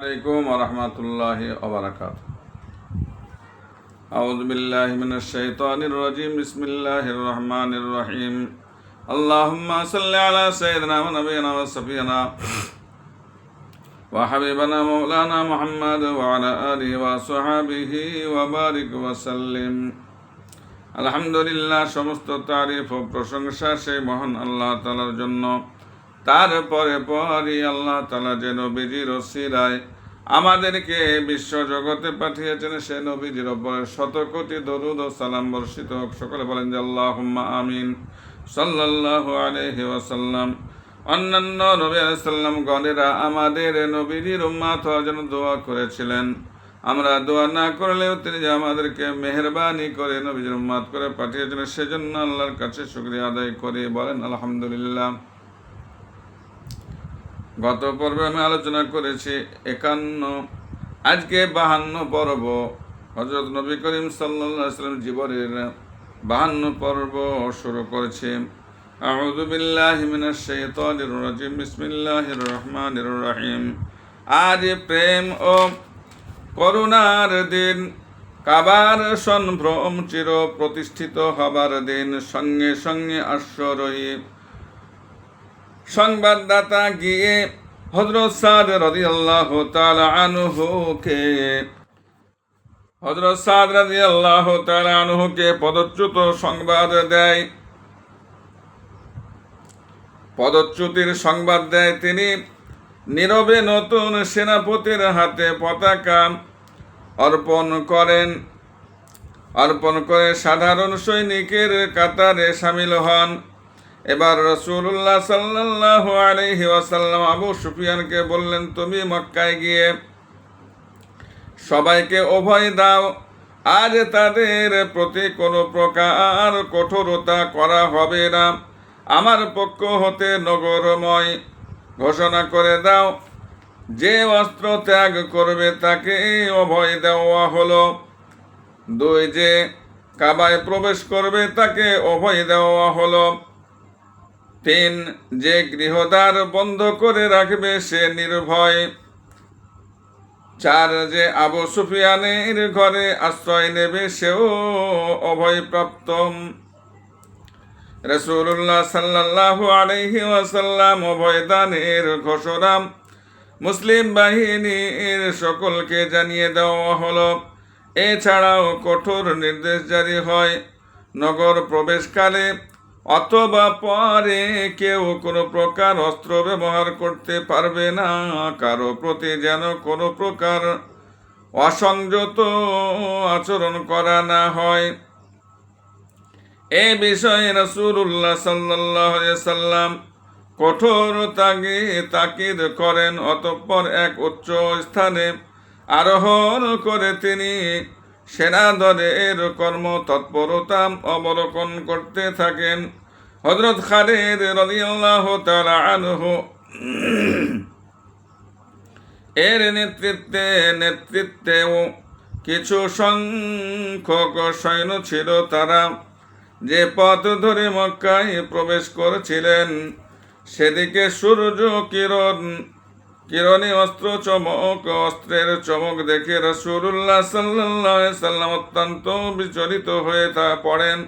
عليكم ورحمة الله وبركاته أعوذ بالله من الشيطان الرجيم بسم الله الرحمن الرحيم اللهم صل على سيدنا ونبينا وصفينا وحبيبنا مولانا محمد وعلى آله وصحابه وبارك وسلم আলহামদুলিল্লাহ সমস্ত তারিফ ও প্রশংসা সেই মহান আল্লাহ তালার জন্য তারপরে পরই আল্লাহ তালা যে নবীজির ওসিরায় আমাদেরকে বিশ্ব জগতে পাঠিয়েছেন, সে নবীজির ওপরে শত কোটি দরুদ ও সালাম বর্ষিত হোক। সকলে বলেন যে আল্লাহ আমিন। সাল্লাল্লাহু আলাইহি ওয়াসাল্লাম। অন্যান্য নবী আলাইসাল্লাম গণেরা আমাদের নবীজির উম্মাত হওয়ার জন্য দোয়া করেছিলেন। আমরা দোয়া না করলেও তিনি যে আমাদেরকে মেহরবানি করে নবীজির উম্মাত করে পাঠিয়েছিলেন, সেজন্য আল্লাহর কাছে শুক্রিয়া আদায় করে। বলেন, আলহামদুলিল্লাহ। গত পর্বে আমি আলোচনা করেছি একান্ন, আজকে বাহান্ন পর্ব। হজরত নবী করিম সাল্লাম জীবনের বাহান্ন পর্ব শুরু করেছি। মিনাশ শাইতানির রাজিম, বিসমিল্লাহির রহমানির রহিম। আজ প্রেম ও করুণার দিন, কাবার সম্ভ্রম চির প্রতিষ্ঠিত হবার দিন, সঙ্গে সঙ্গে আশ্বরয়ী সংবাদদাতা গিয়ে হজরত সাদ রদি আল্লাহ আনুহুকে হজরত সাদ রদি আল্লাহ আনুহুকে পদচ্যুত সংবাদ দেয়। পদচ্যুতির সংবাদ দেয় তিনি নীরবে নতুন সেনাপতির হাতে পতাকা অর্পণ করেন। অর্পণ করে সাধারণ সৈনিকের কাতারে সামিল হন। এবার রসুল্লাহ সাল্লাহ আলহি ওয়াসাল্লাম আবু সুফিয়ানকে বললেন, তুমি মক্কায় গিয়ে সবাইকে অভয় দাও। আজ তাদের প্রতি কোনো প্রকার কঠোরতা করা হবে না। আমার পক্ষ হতে নগরময় ঘোষণা করে দাও। যে অস্ত্র ত্যাগ করবে তাকে অভয় দেওয়া হলো। দুই যে কাবায় প্রবেশ করবে তাকে অভয় দেওয়া হলো। তিন, যে গৃহদ্বার বন্ধ করে রাখবে সে নির্ভয়। চার, যে আবু সুফিয়ানের ঘরে আশ্রয় নেবে সেও অভয়প্রাপ্ত রসুল্লাহ সাল্লাহ আলহি ওয়াসাল্লাম অভয়দানের ঘোষণা মুসলিম বাহিনীর সকলকে জানিয়ে দেওয়া হলো। এছাড়াও কঠোর নির্দেশ জারি হয়। নগর প্রবেশকালে অথবা পরে কেউ কোনো প্রকার অস্ত্র ব্যবহার করতে পারবে না, কারও প্রতি যেন কোনো প্রকার অসংযত আচরণ করা না হয়। এ বিষয়ে রসুল্লাহ সাল্লাহ সাল্লাম কঠোর তাগি, তাকিদ করেন, অতঃপর এক উচ্চ স্থানে আরোহণ করে তিনি সেনাদলের কর্ম তৎপরতা অবলোকন করতে থাকেন। হজরত খালেদ রদিয়াল্লাহ তালা আনহু। এর নেতৃত্বে নেতৃত্বেও কিছু সংখ্যক সৈন্য ছিল তারা। যে পথ ধরে মক্কায় প্রবেশ করেছিলেন, সেদিকে সূর্য কিরণ কিরণী অস্ত্র, চমক, অস্ত্রের চমক দেখে রসুল্লাহ সাল্লাহ সাল্লাম অত্যন্ত বিচলিত হয়ে তা পড়েন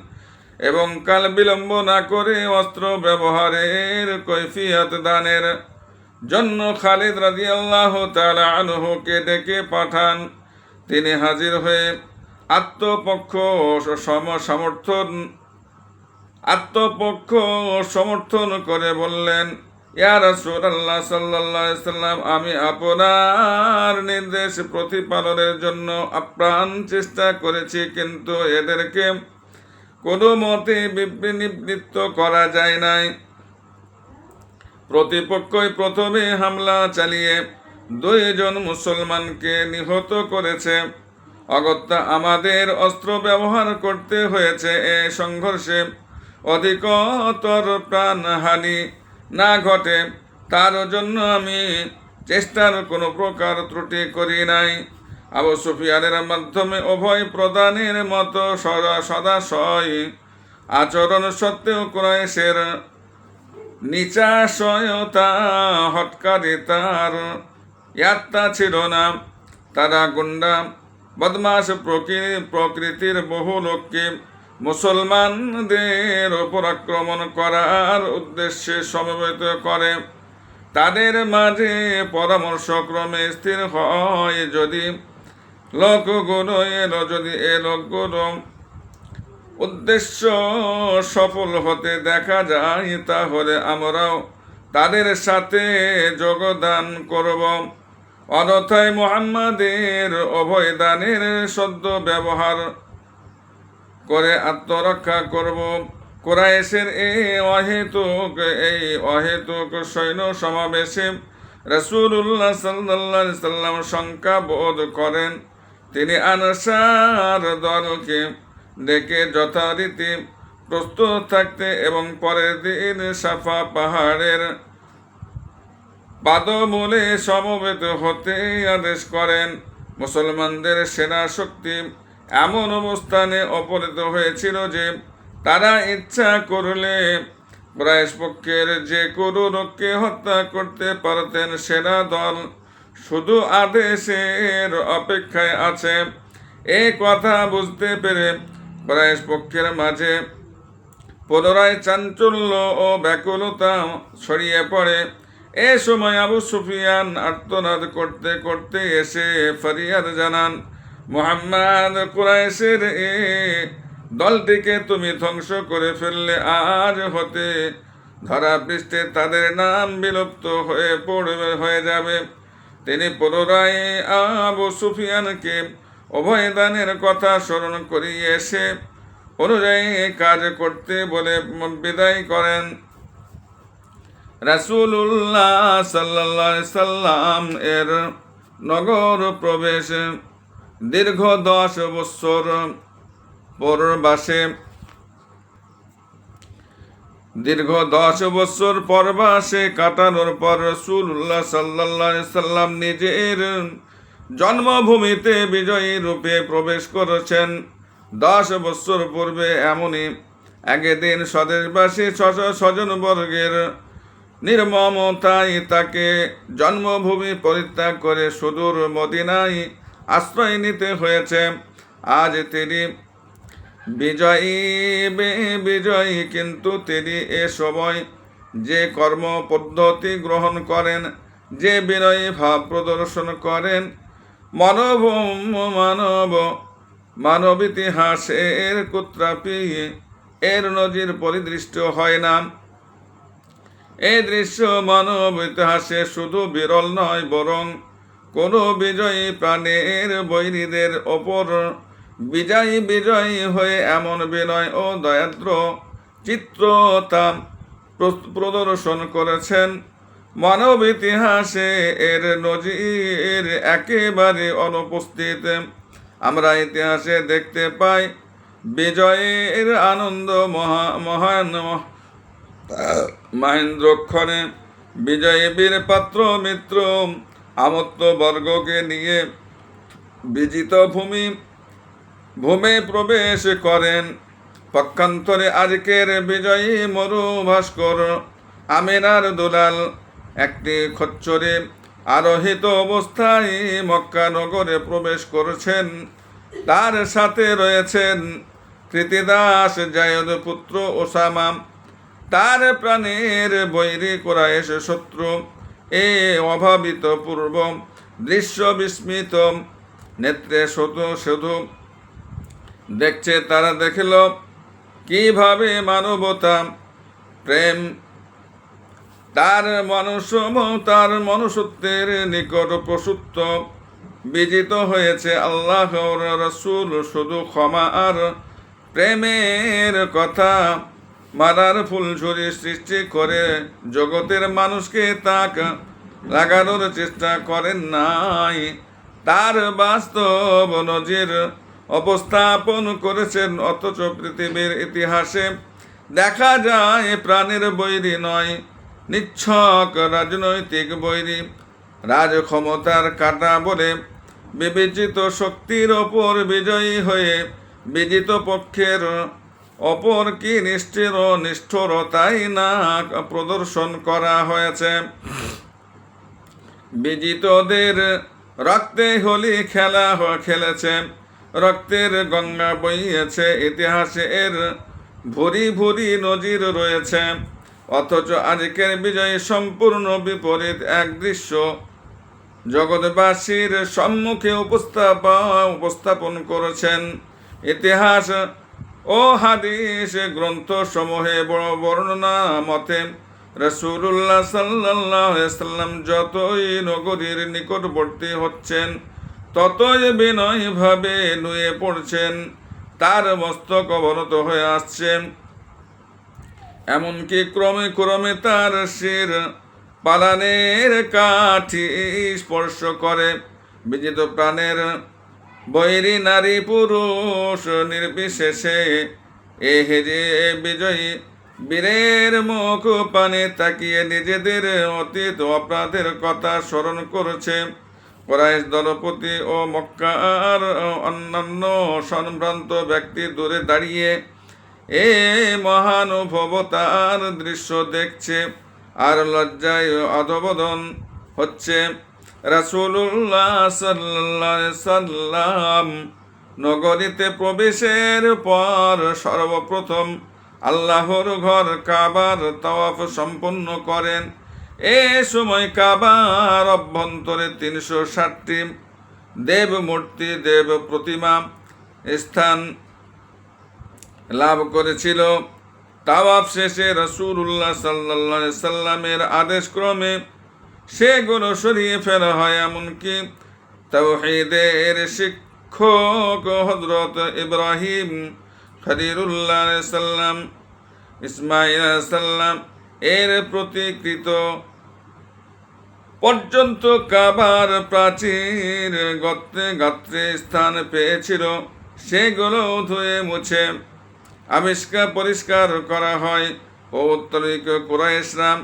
এবং কাল বিলম্ব না করে অস্ত্র ব্যবহারের কৈফিয়ত দানের জন্য খালিদ রাজি আল্লাহ তালা আনহুকে ডেকে পাঠান। তিনি হাজির হয়ে আত্মপক্ষ সম সমর্থন আত্মপক্ষ সমর্থন করে বললেন আমি আপনার নির্দেশ প্রতিপালনের জন্য আপ্রাণ চেষ্টা করেছি, কিন্তু এদেরকে কোনো মতে নিবৃত্ত করা যায় নাই। প্রতিপক্ষই প্রথমে হামলা চালিয়ে দুইজন মুসলমানকে নিহত করেছে। অগত্যা আমাদের অস্ত্র ব্যবহার করতে হয়েছে, এ সংঘর্ষে অধিকতর প্রাণহানি না ঘটে, তার জন্য আমি চেষ্টার কোনো প্রকার ত্রুটি করি নাই। আবু সুফিয়ানের মাধ্যমে অভয় প্রদানের মতো সদা সদাশয় আচরণ সত্ত্বেও ক্রয়েশের নিচাশয়তা হটকারে তার ইয়াত্তা ছিল না। তারা গুন্ডা বদমাস প্রকৃ- প্রকৃতির বহু লোককে মুসলমানদের ওপর আক্রমণ করার উদ্দেশ্যে সমবেত করে। তাদের মাঝে পরামর্শক্রমে স্থির হয় যদি লোকগুলো এলো, যদি এ লোকগুলো উদ্দেশ্য সফল হতে দেখা যায়, তাহলে আমরাও তাদের সাথে যোগদান করব। অনথায় মোহাম্মদের অভয়দানের সদ্য ব্যবহার করে আত্মরক্ষা করব। কোরাইশের এই অহেতুক এই অহেতুক সৈন্য সমাবেশে রসুল্লাহ সাল্লাহ সাল্লাম শঙ্কা বোধ করেন। তিনি আনসার দলকে ডেকে যথারীতি প্রস্তুত থাকতে এবং পরের দিন সাফা পাহাড়ের পাদমূলে সমবেত হতে আদেশ করেন। মুসলমানদের সেনা শক্তি এমন অবস্থানে অপরিত হয়েছিল যে তারা ইচ্ছা করলে পক্ষের যে কোনো লোককে হত্যা করতে পারতেন, সেনা দল শুধু আদেশের অপেক্ষায় আছে। এই কথা বুঝতে পেরে পক্ষের মাঝে পুনরায় চাঞ্চল্য ও ব্যাকুলতা ছড়িয়ে পড়ে। এ সময় আবু সুফিয়ান আর্তনাদ করতে করতে এসে ফরিয়াদ জানান মোহাম্মদ কুরাইশের এ দলটিকে তুমি ধ্বংস করে ফেললে আজ হতে ধরা পৃষ্ঠে তাদের নাম বিলুপ্ত হয়ে পড়বে, হয়ে যাবে। তিনি পুনরায় আবু সুফিয়ানকে অভয়দানের কথা স্মরণ করিয়ে এসে অনুযায়ী কাজ করতে বলে বিদায় করেন। রাসূলুল্লাহ সাল্লাল্লাহু আলাইহি সাল্লাম এর নগর প্রবেশ দীর্ঘ দশ বৎসর পরবাসে দীর্ঘ দশ বছর পরবাসে কাটানোর পর রসুল্লাহ সাল্লাহ সাল্লাম নিজের জন্মভূমিতে বিজয়ী রূপে প্রবেশ করেছেন। দশ বছর পূর্বে এমনই একদিন স্বদেশবাসী স্বজনবর্গের নির্মমতায় তাকে জন্মভূমি পরিত্যাগ করে সুদূর মদিনায় আশ্রয় নিতে হয়েছে। আজ তিনি বিজয়ী বিজয়ী, কিন্তু তিনি এ সময় যে কর্ম পদ্ধতি গ্রহণ করেন, যে বিনয়ী ভাব প্রদর্শন করেন, মানব মানব মানব ইতিহাসের কুত্রাপি এর নজির পরিদৃষ্ট হয় না। এই দৃশ্য মানব ইতিহাসে শুধু বিরল নয়, বরং কোনো বিজয়ী প্রাণের বৈরীদের ওপর বিজয়ী বিজয়ী হয়ে এমন বিনয় ও দয়াদ্র চিত্রতা প্র- প্রদর্শন করেছেন। মানব ইতিহাসে এর নজির একেবারে অনুপস্থিত। আমরা ইতিহাসে দেখতে পাই বিজয়ের আনন্দ মহা মহান মহেন্দ্রক্ষণে বিজয়ী বীর পাত্র মিত্র আমত্ত বর্গকে নিয়ে বিজিত ভূমি, ভূমে প্রবেশ করেন। পক্ষান্তরে আজকের বিজয়ী মরু ভাস্কর, আমিনার দুলাল, একটি খচ্চরে আরোহিত অবস্থায় মক্কা নগরে প্রবেশ করেছেন। তার সাথে রয়েছেন কৃতিদাস জায়দ পুত্র ওসামা। তার প্রাণের বৈরী কোরাইশ শত্রু। এ অভাবিত পূর্ব দৃশ্য বিস্মিত নেত্রে শুধু শুধু দেখছে তারা দেখিল, কীভাবে মানবতা, প্রেম, তার মানুষ তার মনুষ্যত্বের নিকট প্রসূত্ত বিজিত হয়েছে আল্লাহ রসুল শুধু ক্ষমা আর প্রেমের কথা। মারার ফুলঝুরি সৃষ্টি করে, জগতের মানুষকে তাক লাগানোর চেষ্টা করেন নাই। তার বাস্তব নজির অবস্থাপন করেছেন, অথচ পৃথিবীর ইতিহাসে দেখা যায় প্রাণের বৈরী নয়, নিচ্ছক রাজনৈতিক বৈরী। রাজ ক্ষমতার কাটা বলে বিবেচিত শক্তির ওপর বিজয়ী হয়ে বিজিত পক্ষের অপর কি নিষ্ঠির নিষ্ঠুরতাই না প্রদর্শন করা হয়েছে? বিজিতদের রক্তে হোলি খেলা খেলেছে। রক্তের গঙ্গা বইয়েছে, ইতিহাসে এর ভুরি ভুরি নজির রয়েছে। অথচ আজকের বিজয় সম্পূর্ণ বিপরীত এক দৃশ্য। জগৎবাসীর সম্মুখে উপস্থাপ, উপস্থাপন করেছেন ইতিহাস ও হাদিস গ্রন্থ সমূহে বর্ণনা মতে রসুল্লাহ সাল্লাম যতই নগরীর নিকটবর্তী হচ্ছেন, ততই বিনয়ভাবে নুয়ে পড়ছেন, তার মস্তক অবনত হয়ে আসছেন। এমনকি ক্রমে ক্রমে তার শির পালানের কাঠি স্পর্শ করে, বিজিত প্রাণের বৈরী নারী পুরুষ নির্বিশেষে। এ হেরে বিজয়ী বীরের মুখ পানে তাকিয়ে নিজেদের অতীত অপরাধের কথা স্মরণ করেছে। কোরাইশ দলপতি ও মক্কার অন্যান্য সম্ভ্রান্ত ব্যক্তি দূরে দাঁড়িয়ে এ মহানুভবতার দৃশ্য দেখছে। আর লজ্জায় অধবোধন হচ্ছে। সাল্লাল্লাহু সাল্লাম নগরীতে প্রবেশের পর সর্বপ্রথম আল্লাহর ঘর কাবার তাওয়াফ সম্পন্ন করেন। এ সময় কাবার অভ্যন্তরে তিনশো ষাটটি দেব মূর্তি দেব প্রতিমা স্থান লাভ করেছিল। তাওয়াফ শেষে রসুল্লাহ সাল্লাহ সাল্লামের আদেশ ক্রমে সেগুলো সরিয়ে ফেলা হয়, এমনকি তাওহীদের শিক্ষক হজরত ইব্রাহিম খদিরুল্লাহ সাল্লাম, ইসমাইল সাল্লাম এর প্রতিকৃত পর্যন্ত কাবার প্রাচীর গত্রে গাত্রে স্থান পেয়েছিল, সেগুলো ধুয়ে মুছে আবিষ্কার পরিষ্কার করা হয়। ও উত্তরিক কুরাইশরাম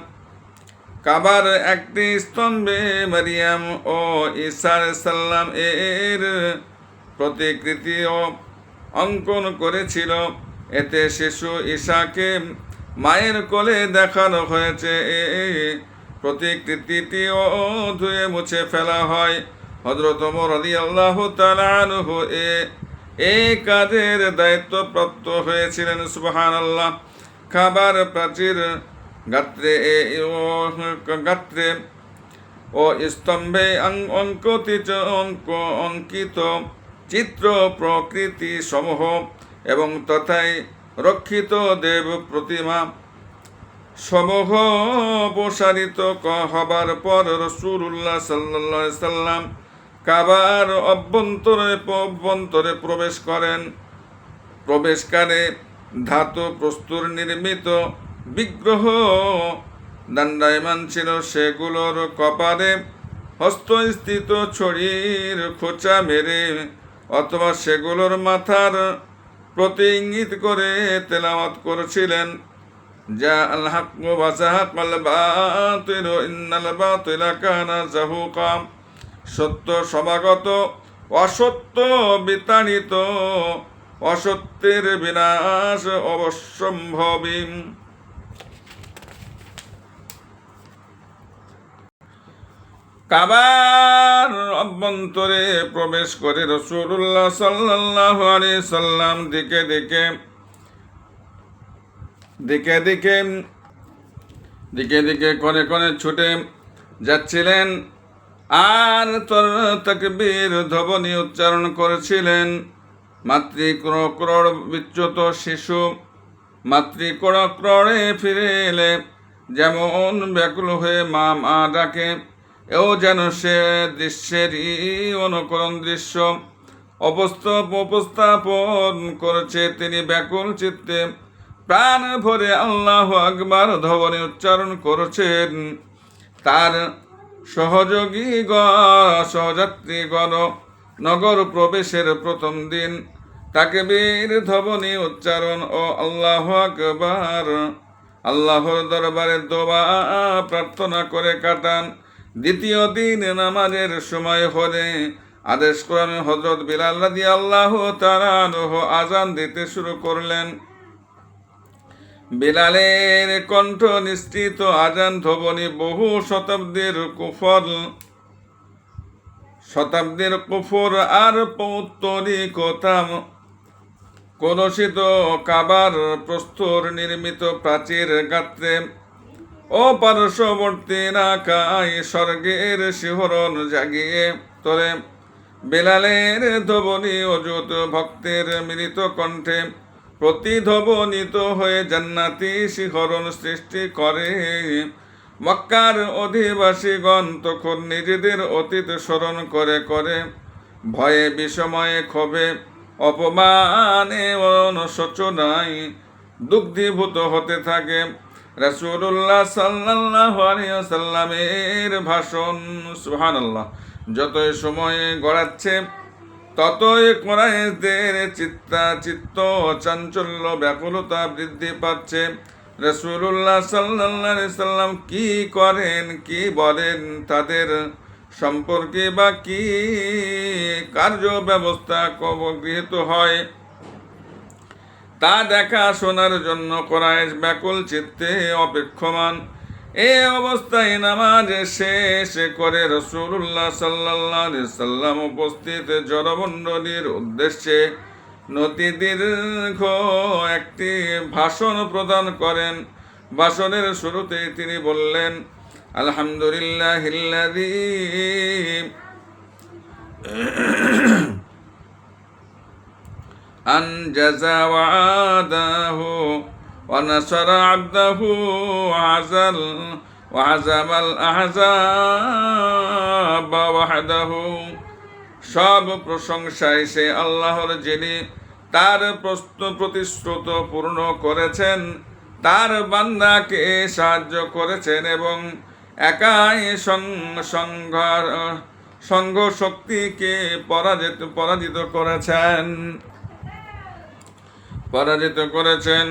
কাবার একটি স্তম্ভে মারিয়াম ও ঈসা সাল্লাম এর প্রতিকৃতি ও অঙ্কন করেছিল। এতে শিশু ঈশাকে মায়ের কোলে দেখানো হয়েছে। এ প্রতিকৃতিটিও ধুয়ে মুছে ফেলা হয়। হজরত রদি আল্লাহ তালানহু এ এই কাজের দায়িত্বপ্রাপ্ত হয়েছিলেন সুবহান আল্লাহ খাবার প্রাচীর গাত্রে এ গাত্রে। ও স্তম্ভে অঙ্কিত অঙ্ক অঙ্কিত চিত্র প্রকৃতি সমূহ এবং তথায় রক্ষিত দেব প্রতিমা সমূহ প্রসারিত হবার পর রসুল্লাহ সাল্লাহ সাল্লাম কাবার অভ্যন্তরে অভ্যন্তরে প্রবেশ করেন। প্রবেশকারে ধাতু প্রস্তুর নির্মিত বিগ্রহ। দণ্ডায়মান ছিল সেগুলোর কপারে হস্তস্থিত ছড়ির খোঁচা মেরে, অথবা সেগুলোর মাথার প্রতি ইঙ্গিত করে তেলাওয়াত করেছিলেন। যা আল হক ওয়াজাহাক আল বাতিল ইন্নাল বাতিলা কানা সত্য সমাগত, অসত্য বিতাড়িত, অসত্যের বিনাশ অবশ্যম্ভবী। কাবার অভ্যন্তরে প্রবেশ করে রসুল্লাহ সাল্লাহ আলি সাল্লাম দিকে দিকে দিকে দিকে দিকে দিকে করে করে ছুটে যাচ্ছিলেন আর তোর তকবীর ধ্বনি উচ্চারণ করেছিলেন। মাতৃ ক্রোড় বিচ্যুত শিশু, মাতৃ ক্রড়ে ফিরে এলে যেমন ব্যাকুল হয়ে মা মা ডাকে এও যেন সে দৃশ্যেরই অনুকরণ দৃশ্য। অবস্থাপ উপস্থাপন করেছে তিনি ব্যাকুল চিত্তে। প্রাণ ভরে আল্লাহ আকবার ধবনে উচ্চারণ করেছেন। তার সহযোগী সহযাত্রীগণ নগর প্রবেশের প্রথম দিন। তাকে বীর ধবনি উচ্চারণ, ও আল্লাহ আকবার। আল্লাহর দরবারে দোয়া, প্রার্থনা করে কাটান। দ্বিতীয় দিন নামাজের সময় হলে আদেশ ক্রমে হজরত বিলাল রাদি আল্লাহ তারানহ আজান দিতে শুরু করলেন। বিলালের কণ্ঠ নিশ্চিত আজান ধবনি বহু শতাব্দীর কুফল, শতাব্দীর কুফর আর পৌত্তরিকতা কলসিত কাবার প্রস্তর নির্মিত প্রাচীর গাত্রে ও পার্শ্ববর্তী এলাকায় স্বর্গের শিহরণ জাগিয়ে তোলে। বেলালের ধবনি অযুত ভক্তের মিলিত কণ্ঠে প্রতিধ্বনিত হয়ে জান্নাতি শিহরণ সৃষ্টি করে। মক্কার অধিবাসীগণ তখন নিজেদের অতীত স্মরণ করে করে। ভয়ে বিষময়ে ক্ষোভে, অপমানে অনুশোচনায় দুগ্ধীভূত হতে থাকে। রাসূলুল্লাহ সাল্লাল্লাহু আলাইহি সাল্লামের ভাষণ, সুবহানাল্লাহ। যতই সময় গড়াচ্ছে, ততই কোরআশদের চিত্তা চিত্ত চাঞ্চল্য, ব্যাকুলতা বৃদ্ধি পাচ্ছে। রসুল্লাহ সাল্লাহ সাল্লাম কি করেন, কি বলেন, তাদের সম্পর্কে বা কি কার্য ব্যবস্থা কব গৃহীত হয় তা দেখা শোনার জন্য কোরআশ ব্যাকুল চিত্তে অপেক্ষমান। এ অবস্থায় নামাজ শেষ করে রসুল্লাহ সাল্লাহ সাল্লাম উপস্থিত জনমণ্ডলীর উদ্দেশ্যে নতি দীর্ঘ একটি ভাষণ প্রদান করেন। ভাষণের শুরুতেই তিনি বললেন আলহামদুলিল্লাহ أنجز وعاده ونصر عبده وعزل وعزم الأحزاب وحده সব প্রশংসায় সে আল্লাহর যিনি তার প্রশ্ন প্রতিশ্রুত পূর্ণ করেছেন তার বান্দাকে সাহায্য করেছেন এবং একাই সংঘার সংঘ শক্তিকে পরাজিত পরাজিত করেছেন পরাজিত করেছেন।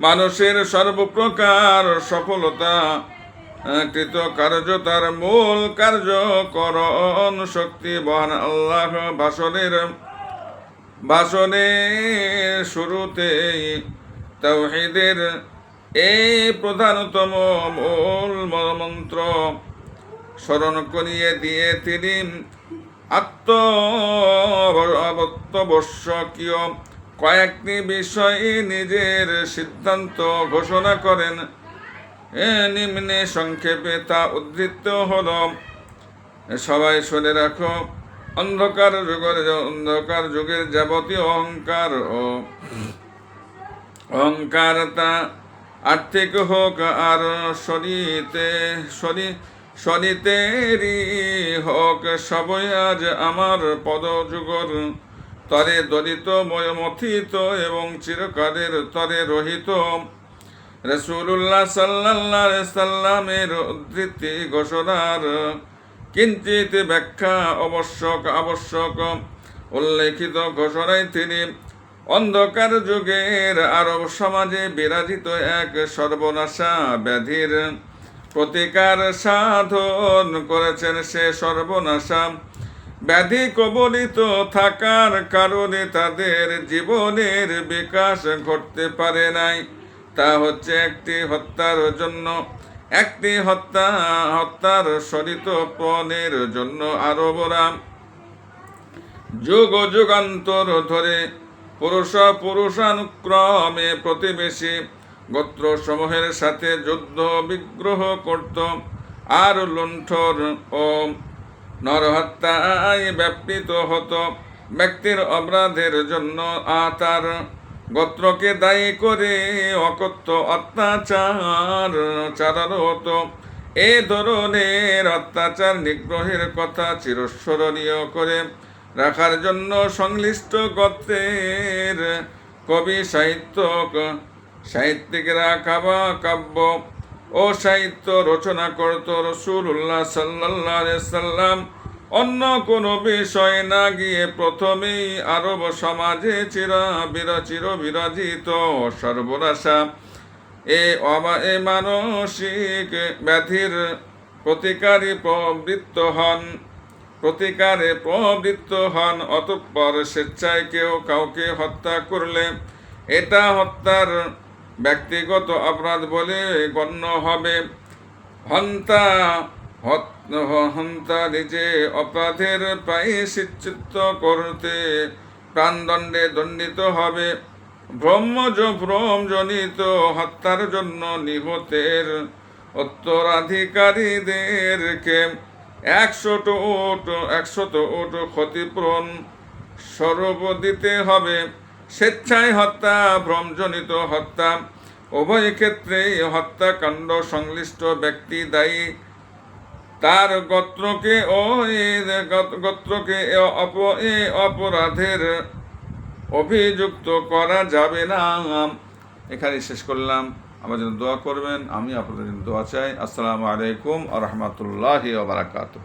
মানুষের সর্বপ্রকার সফলতা কৃত কার্যতার মূল কার্যকরণ শক্তি বহান আল্লাহ ভাষণের ভাষণে শুরুতেই তৌহিদের এই প্রধানতম মূল মন্ত্র স্মরণ করিয়ে দিয়ে তিনি আত্ম আত্মবশ্যকীয় কয়েকটি বিষয়ে নিজের সিদ্ধান্ত ঘোষণা করেন। নিম্নে সংক্ষেপে তা উদ্ধৃত হল। সবাই শুনে রাখো, অন্ধকার যুগের অন্ধকার যুগের যাবতীয় অহংকার ও অহংকার তা আর্থিক হোক আর শরীতে, শরী, শরীতেরই হোক, সবই আজ আমার পদযুগর তরে দলিত মথিত এবং চিরকালের তরে রহিত। রসুল্লাহ সাল্লাহ সাল্লামের উদ্ধৃতি ঘোষণার কিঞ্চিত ব্যাখ্যা আবশ্যক আবশ্যক। উল্লেখিত ঘোষণায় তিনি, অন্ধকার যুগের আরব সমাজে বিরাজিত এক সর্বনাশা ব্যাধির প্রতিকার সাধন করেছেন সে সর্বনাশা। ব্যাধি কবলিত থাকার কারণে তাদের জীবনের বিকাশ ঘটতে পারে নাই। তা হচ্ছে একটি হত্যার জন্য। একটি হত্যা, হত্যার সরিত পণের জন্য আরবরা যুগ যুগান্তর ধরে পুরুষ পুরুষানুক্রমে প্রতিবেশী গোত্র সমূহের সাথে যুদ্ধ, বিগ্রহ করত। আর লুণ্ঠন ও নরহত্যায় ব্যাপৃত হতো। ব্যক্তির অপরাধের জন্য তার গোত্রকে দায়ী করে অকথ্য অত্যাচার চালানো হতো এ ধরনের অত্যাচার নিগ্রহের কথা চিরস্মরণীয় করে রাখার জন্য সংশ্লিষ্ট গোত্রের কবি সাহিত্য সাহিত্যিকরা কাবা কাব্য ও সাহিত্য রচনা করত রসুল্লাহ সাল্লাহ সাল্লাম। অন্য কোনো বিষয় না গিয়ে প্রথমেই আরব সমাজে চিরা বিরচির বিরাজিত সর্বনাশা। এ অমা এ মানসিক ব্যাধির প্রতিকারী প্রবৃত্ত হন। প্রতিকারে প্রবৃত্ত হন, অতঃপর স্বেচ্ছায় কেউ কাউকে হত্যা করলে। এটা হত্যার ব্যক্তিগত অপরাধ বলে গণ্য হবে। হন্তা হন্তা নিজে অপরাধের প্রায়শ্চিত্ত করতে প্রাণদণ্ডে দণ্ডিত হবে। ব্রহ্মজ ভ্রমজনিত হত্যার জন্য নিহতের উত্তরাধিকারীদেরকে একশোট ওট একশত ওট ক্ষতিপূরণ স্বরূপ দিতে হবে। স্বেচ্ছায় হত্যা, ভ্রমজনিত হত্যা, উভয় ক্ষেত্রে হত্যাকাণ্ড সংশ্লিষ্ট ব্যক্তি দায়ী। তার গোত্রকে ও গোত্রকে অপ- অপরাধের অভিযুক্ত করা যাবে না। এখানে শেষ করলাম। আমার জন্য দোয়া করবেন। আমি আপনাদের জন্য দোয়া চাই। আসসালামু আলাইকুম আ রহমতুল্লাহি বারাকাতুহ।